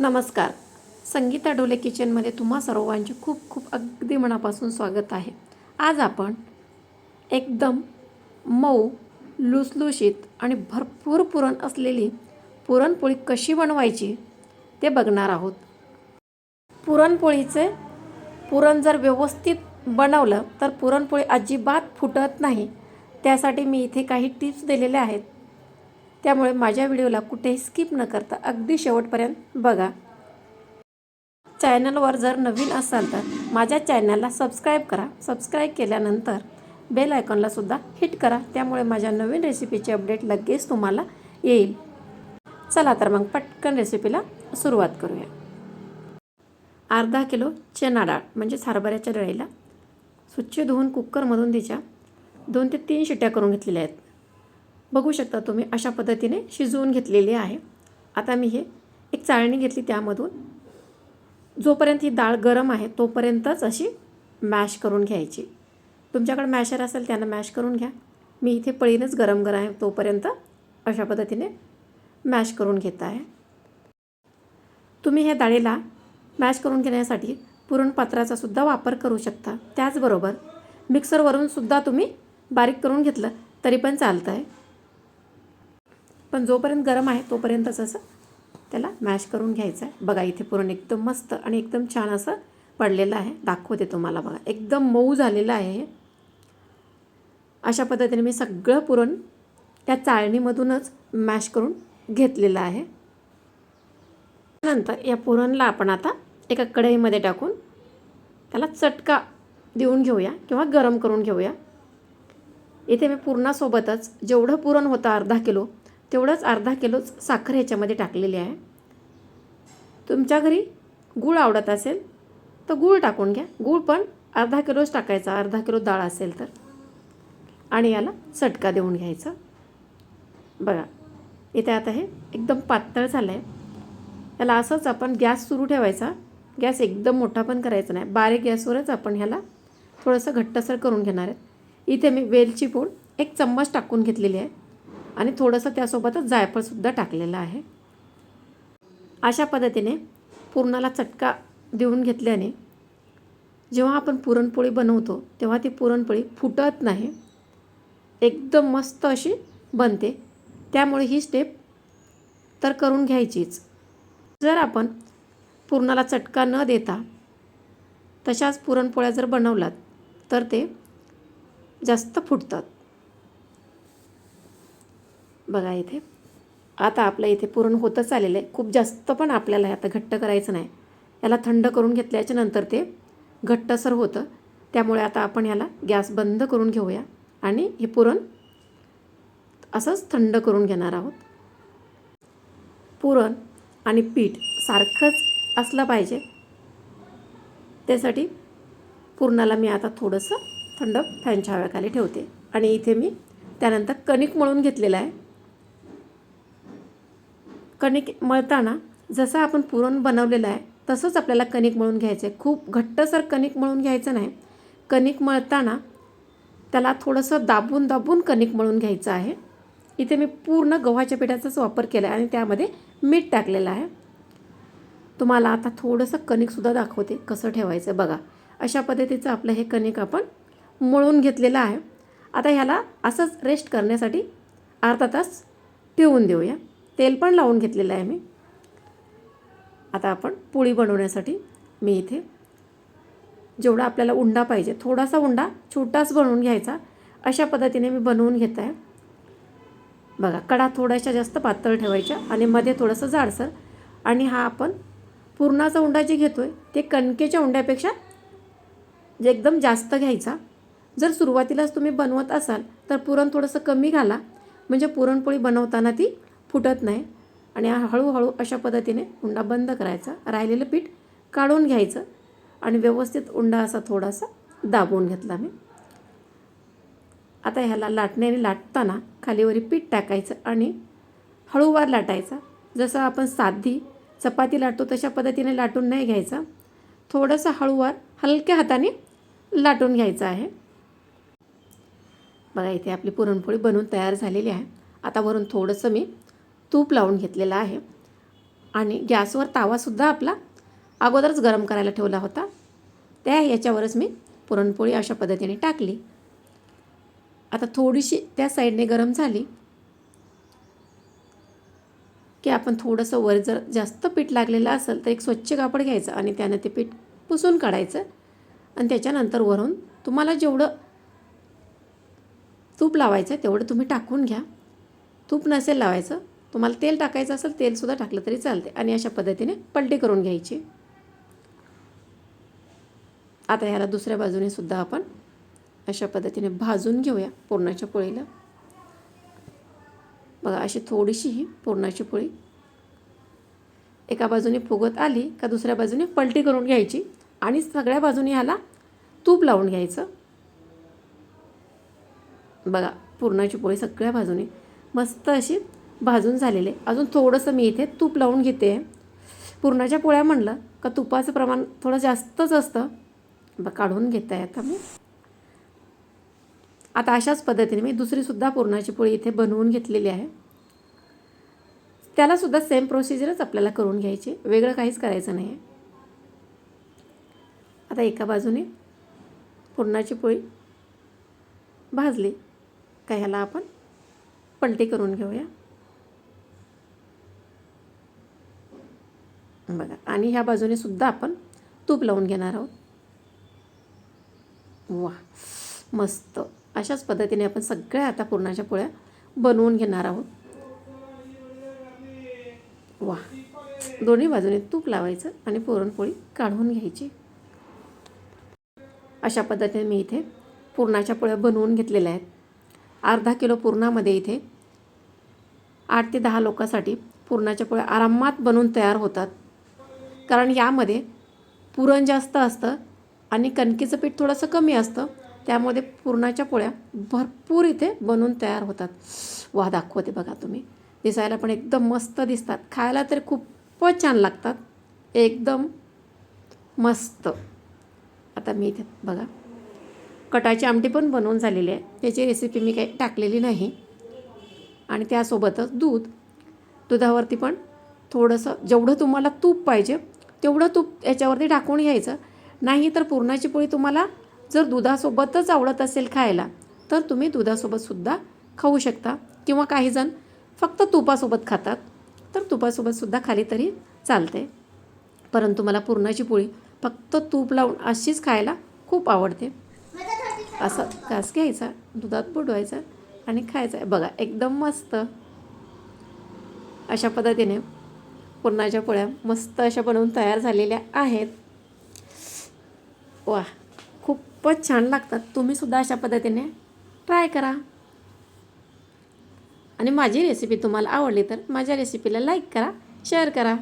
नमस्कार. संगीता डोले किचनमध्ये तुम्हा सर्वांचे खूप खूप अगदी मनापासून स्वागत आहे. आज आपण एकदम मऊ लुसलुशीत आणि भरपूर पुरण असलेली पुरणपोळी कशी बनवायची ते बघणार आहोत. पुरणपोळीचे पुरण जर व्यवस्थित बनवलं तर पुरणपोळी अजिबात फुटत नाही. त्यासाठी मी इथे काही टिप्स दिलेल्या आहेत. त्यामुळे माझ्या व्हिडिओला कुठेही स्किप न करता अगदी शेवटपर्यंत बघा. चॅनलवर जर नवीन असाल तर माझ्या चॅनलला सबस्क्राईब करा. सबस्क्राईब केल्यानंतर बेल आयकॉनला सुद्धा हिट करा. त्यामुळे माझ्या नवीन रेसिपीचे अपडेट लगेच तुम्हाला येईल. चला तर मग पटकन रेसिपीला सुरुवात करूया. अर्धा किलो चना डाळ म्हणजेच हरभऱ्याच्या डाळीला स्वच्छ धुवून कुकरमधून तिच्या दोन ते तीन शिट्या करून घेतलेल्या आहेत. बघू शकता तुम्ही अशा पद्धतीने शिजवून घेतलेली आहे. आता मी हे एक चाळणी घेतली त्यामधून. जोपर्यंत ही डाळ गरम आहे तोपर्यंतच अशी मॅश करून घ्यायची. तुमच्याकडे मॅशर असेल त्यांना मॅश करून घ्या. मी इथे पळीनंच गरम गरम आहे तोपर्यंत अशा पद्धतीने मॅश करून घेत आहे. तुम्ही ह्या डाळीला मॅश करून घेण्यासाठी पुरणपात्राचा सुद्धा वापर करू शकता. त्याचबरोबर मिक्सरवरून सुद्धा तुम्ही बारीक करून घेतलं तरी पण चालतं आहे पण जोपर्यंत गरम आहे तोपर्यंतच असं त्याला मॅश करून घ्यायचं आहे. बघा इथे पुरण एकदम मस्त आणि एकदम छान असं पडलेलं आहे. दाखवते तुम्हाला बघा. एकदम मऊ झालेलं आहे हे. अशा पद्धतीने मी सगळं पुरण त्या चाळणीमधूनच मॅश करून घेतलेलं आहे. नंतर या पुरणला आपण आता एका कढईमध्ये टाकून त्याला चटका देऊन घेऊया किंवा गरम करून घेऊया. इथे मी पुरणासोबतच जेवढं पुरण होतं अर्धा किलो तेवढंच अर्धा किलोच साखर ह्याच्यामध्ये टाकलेली आहे. तुमच्या घरी गूळ आवडत असेल तर गूळ टाकून घ्या. गूळ पण अर्धा किलोच टाकायचा अर्धा किलो डाळ असेल तर. आणि याला चटका देऊन घ्यायचा. बघा इथे आता हे एकदम पातळ झालं आहे याला असंच आपण गॅस सुरू ठेवायचा. गॅस एकदम मोठा पण करायचा नाही. बारीक गॅसवरच आपण ह्याला थोडंसं घट्टसर करून घेणार आहेत इथे मी वेलची पूड एक चम्मच टाकून घेतलेली आहे. आणि थोडंसं त्यासोबतच जायफळसुद्धा टाकलेलं आहे. अशा पद्धतीने पुरणाला चटका देऊन घेतल्याने जेव्हा आपण पुरणपोळी बनवतो तेव्हा ती पुरणपोळी फुटत नाही. एकदम मस्त अशी बनते. त्यामुळे ही स्टेप तर करून घ्यायचीच. जर आपण पुरणाला चटका न देता तशाच पुरणपोळ्या जर बनवलात तर ते जास्त फुटतात. बघा इथे. आता आपलं इथे पुरण होतच आलेलं आहे. खूप जास्त पण आपल्याला आता घट्ट करायचं नाही. याला थंड करून घेतल्याच्या नंतर ते घट्टसर होतं. त्यामुळे आता आपण याला गॅस बंद करून घेऊया आणि हे पुरण असंच थंड करून घेणार आहोत. पुरण आणि पीठ सारखंच असलं पाहिजे. त्यासाठी पुरणाला मी आता थोडंसं थंड फॅनच्या हव्याखाली ठेवते. आणि इथे मी त्यानंतर कणिक मळून घेतलेलं आहे. कणिक मळताना जसं आपण पुरण बनवलेलं आहे तसंच आपल्याला कणिक मळून घ्यायचं आहे. खूप घट्टसर कणिक मळून घ्यायचं नाही. कणिक मळताना त्याला थोडंसं दाबून दाबून कणिक मळून घ्यायचं आहे. इथे मी पूर्ण गव्हाच्या पिठाचाच वापर केला आहे आणि त्यामध्ये मीठ टाकलेलं आहे. तुम्हाला आता थोडंसं कणिकसुद्धा दाखवते कसं ठेवायचं बघा. अशा पद्धतीचं आपलं हे कणिक आपण मळून घेतलेलं आहे. आता ह्याला असंच रेस्ट करण्यासाठी अर्धा तास ठेवून देऊया. तेल पण लावून घेतलेलं आहे मी. आता आपण पोळी बनवण्यासाठी मी इथे जेवढा आपल्याला उंडा पाहिजे थोडासा उंडा छोटाच बनवून घ्यायचा. अशा पद्धतीने मी बनवून घेत आहे. बघा कडा थोड्याशा जास्त पातळ ठेवायच्या आणि मध्ये थोडंसं जाडसर. आणि हा आपण पुरणाचा उंडा जे घेतो आहे ते कणकेच्या उंड्यापेक्षा जे एकदम जास्त घ्यायचा. जर सुरुवातीलाच तुम्ही बनवत असाल तर पुरण थोडंसं कमी घाला. म्हणजे पुरणपोळी बनवताना ती फुटत नाही आणि हळूहळू अशा पद्धतीने उंडा बंद करायचा राहिलेलं पीठ काढून घ्यायचं आणि व्यवस्थित उंडा असा थोडासा दाबवून घेतला मी. आता ह्याला लाटण्याने लाटताना खालीवरी पीठ टाकायचं आणि हळूवार लाटायचा. जसं आपण साधी चपाती लाटतो तशा पद्धतीने लाटून नाही घ्यायचा. थोडंसं हळूवार हलक्या हाताने लाटून घ्यायचं आहे. बघा इथे आपली पुरणपोळी बनवून तयार झालेली आहे. आता वरून थोडंसं मी तूप लावून घेतलेलं आहे. आणि गॅसवर तावासुद्धा आपला अगोदरच गरम करायला ठेवला होता. त्या याच्यावरच मी पुरणपोळी अशा पद्धतीने टाकली. आता थोडीशी त्या साईडने गरम झाली की आपण थोडंसं वर जर जास्त पीठ लागलेलं असेल तर एक स्वच्छ कापड घ्यायचं आणि त्यानं ते पीठ पुसून काढायचं. आणि त्याच्यानंतर वरून तुम्हाला जेवढं तूप लावायचं तेवढं तुम्ही टाकून घ्या. तूप नसेल लावायचं तुम्हाला तेल टाकायचं असेल तेलसुद्धा टाकलं तरी चालते आणि अशा पद्धतीने पलटी करून घ्यायची. आता ह्याला दुसऱ्या बाजूने सुद्धा आपण अशा पद्धतीने भाजून घेऊया पुरणाच्या पोळीला. बघा अशी थोडीशी ही पुरणाची पोळी एका बाजूने फुगत आली का दुसऱ्या बाजूने पलटी करून घ्यायची आणि सगळ्या बाजूने ह्याला तूप लावून घ्यायचं. बघा पुरणाची पोळी सगळ्या बाजूने मस्त अशी भाजून झालेले. आहे अजून थोडंसं मी इथे तूप लावून घेते. पुरणाच्या पोळ्या म्हणलं का तुपाचं प्रमाण थोडं जास्तच असतं. ब काढून घेत आहे आता मी. आता अशाच पद्धतीने मी दुसरीसुद्धा पुरणाची पोळी इथे बनवून घेतलेली आहे. त्यालासुद्धा सेम प्रोसिजरच आपल्याला करून घ्यायची. वेगळं काहीच करायचं नाही आहे आता एका बाजूने पुरणाची पोळी भाजली का ह्याला आपण पलटी करून घेऊया. बघा. आणि ह्या बाजूने सुद्धा आपण तूप लावून घेणार आहोत. वा मस्त. अशाच पद्धतीने आपण सगळ्या आता पुरणाच्या पोळ्या बनवून घेणार आहोत. वा दोन्ही बाजूने तूप लावायचं आणि पुरणपोळी काढून घ्यायची. अशा पद्धतीने मी इथे पुरणाच्या पोळ्या बनवून घेतलेल्या आहेत. अर्धा किलो पुरणामध्ये इथे आठ ते दहा लोकांसाठी पुरणाच्या पोळ्या आरामात बनवून तयार होतात. कारण यामध्ये पुरण जास्त असतं आणि कणकेचं पीठ थोडंसं कमी असतं. त्यामध्ये पुरणाच्या पोळ्या भरपूर इथे बनवून तयार होतात. वा दाखवते बघा तुम्ही. दिसायला पण एकदम मस्त दिसतात. खायला तर खूपच छान लागतात. एकदम मस्त. आता मी इथे बघा. कटाची आमटी पण बनवून झालेली आहे. त्याची रेसिपी मी काही टाकलेली नाही. आणि त्यासोबतच दूध. दुधावरती पण थोडंसं जेवढं तुम्हाला तूप पाहिजे तेवढं तूप याच्यावरती टाकून घ्यायचं. नाही तर पुरणाची पोळी तुम्हाला जर दुधासोबतच आवडत असेल खायला तर तुम्ही दुधासोबतसुद्धा खाऊ शकता. किंवा काहीजण फक्त तुपासोबत खातात. तर तुपासोबतसुद्धा खाली तरी चालते परंतु मला पुरणाची पोळी फक्त तूप लावून अशीच खायला खूप आवडते. असं घास घ्यायचा दुधात बुडवायचा आणि खायचा. आहे बघा एकदम मस्त. अशा पद्धतीने पुरणाच्या पोळ्या मस्त अशा बनवून तयार झालेल्या आहेत. वा खूपच छान लागतात. तुम्हीसुद्धा अशा पद्धतीने ट्राय करा. आणि माझी रेसिपी तुम्हाला आवडली तर माझ्या रेसिपीला लाईक करा शेअर करा.